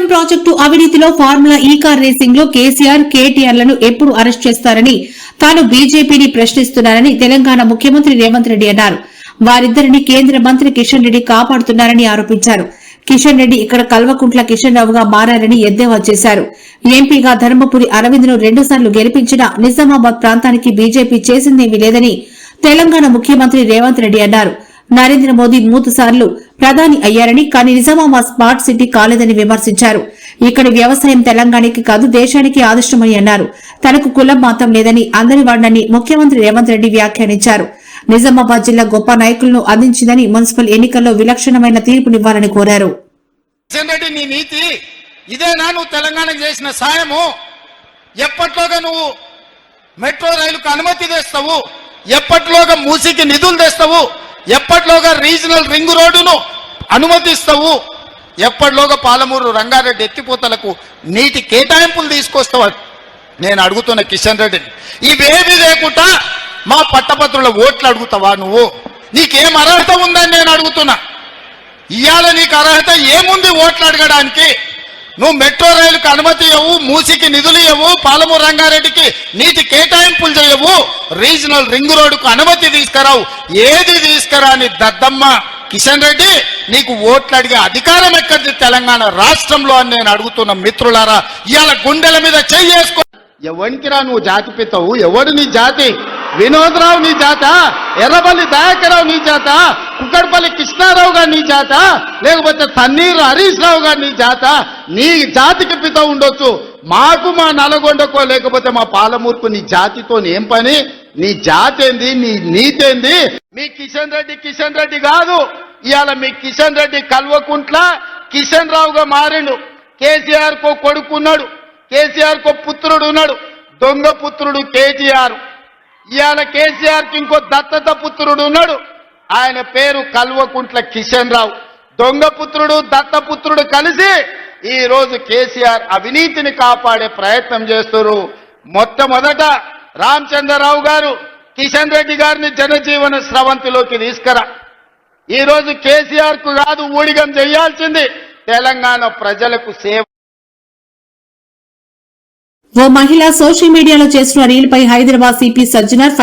Polavaram project అవినీతిలో formula E car రేసింగ్లో కేసీఆర్ కేటీఆర్లను ఎప్పుడు అరెస్ట్ చేస్తారని తాను బీజేపీని ప్రశ్నిస్తున్నారని తెలంగాణ ముఖ్యమంత్రి రేవంత్ రెడ్డి అన్నారు. వారిద్దరిని కేంద్ర మంత్రి కిషన్ రెడ్డి కాపాడుతున్నారని ఆరోపించారు. కిషన్ రెడ్డి ఇక్కడ కల్వకుంట్ల కిషన్ రావుగా మారారని ఎద్దేవా చేశారు. ఎంపీగా ధర్మపురి అరవింద్ను రెండుసార్లు గెలిపించిన నిజామాబాద్ ప్రాంతానికి బీజేపీ చేసిందేమీ లేదని తెలంగాణ ముఖ్యమంత్రి రేవంత్ రెడ్డి అన్నారు. నరేంద్ర మోదీ మూడు సార్లు ప్రధాని అయ్యారని కానీ నిజామాబాద్ స్మార్ట్ సిటీ కాలేదని విమర్శించారు. ఇక్కడి వ్యవసాయం తెలంగాణకి కాదు దేశానికి ఆదర్శమని అన్నారు. తనకు కులం మాత్రం లేదని అందరి వాడనని ముఖ్యమంత్రి రేవంత్ రెడ్డి వ్యాఖ్యానించారు. నిజామాబాద్ జిల్లా గొప్ప నాయకులను అందించిందని మున్సిపల్ ఎన్నికల్లో విలక్షణమైన తీర్పునివ్వాలని కోరారు. నీ నీతి. ఇదేనా నువ్వు తెలంగాణకు చేసిన సాయము? ఎప్పట్లోగా నువ్వు మెట్రో రైలుకు అనుమతి తెస్తావు? ఎప్పట్లోగా మూసికి నిధులు తెస్తావు? ఎప్పట్లోగా రీజనల్ రింగ్ రోడ్డును అనుమతిస్తావు? ఎప్పటిలోగా పాలమూరు రంగారెడ్డి ఎత్తిపోతలకు నీటి కేటాయింపులు తీసుకొస్తావు నేను అడుగుతున్న కిషన్ రెడ్డిని. ఇవేమి లేకుండా మా పట్టభద్రుల ఓట్లు అడుగుతావా నువ్వు? నీకేం అర్హత ఉందని నేను అడుగుతున్నా. ఇవాళ నీకు అర్హత ఏముంది ఓట్లు అడగడానికి? నువ్వు మెట్రో రైలుకు అనుమతి ఇవ్వవు మూసికి నిధులు ఇవ్వవు పాలమూరు రంగారెడ్డికి నీటి కేటాయింపులు చేయవు రీజనల్ రింగ్ రోడ్డుకు అనుమతి తీసుకురావు. ఏది తీసుకురాని దద్దమ్మ కిషన్ రెడ్డి నీకు ఓట్లు అడిగే అధికారం ఎక్కడిది తెలంగాణ రాష్ట్రంలో అని నేను అడుగుతున్న మిత్రులారా ఇవాళ గుండెల మీద చేసుకో ఎవరికి రా నువ్వు జాతి పితావు ఎవడు నీ జాతి? వినోదరావు నీ చేత ఎర్రబల్లి దయాకరావు నీ చేత కుక్కడపల్లి కృష్ణారావు గారు నీ చేత లేకపోతే తన్నీరు హరీష్ రావు గారు నీ చేత నీ జాతికి పిత ఉండొచ్చు. మాకు మా నల్గొండకో లేకపోతే మా పాలమూర్పు నీ జాతితో ఏం పని? నీ జాతి ఏంది నీ నీతి ఏంది మీ కిషన్ రెడ్డి కిషన్ రెడ్డి కాదు. ఇవాళ మీ కిషన్ రెడ్డి కల్వకుంట్ల కిషన్ రావుగా మారిండు. కేసీఆర్ కో కొడుకున్నాడు. కేసీఆర్ కో పుత్రుడు ఉన్నాడు దొంగ పుత్రుడు కేజీఆర్. ఇవాళ కేసీఆర్కి ఇంకో దత్తత పుత్రుడు ఉన్నాడు. ఆయన పేరు కల్వకుంట్ల కిషన్ రావు. దొంగ పుత్రుడు దత్తపుత్రుడు కలిసి ఈ రోజు కేసీఆర్ అవినీతిని కాపాడే ప్రయత్నం చేస్తున్నారు. మొట్టమొదట రామచంద్రరావు గారు కిషన్ రెడ్డి గారిని జనజీవన స్రవంతిలోకి తీసుకురా. ఈ రోజు కేసీఆర్కు కాదు ఊడిగం చేయాల్సింది తెలంగాణ ప్రజలకు సేవ ఓ మహిళ సోషల్ మీడియాలో చేస్తున్న రీల్ పై హైదరాబాద్ సిపి సజ్జనర్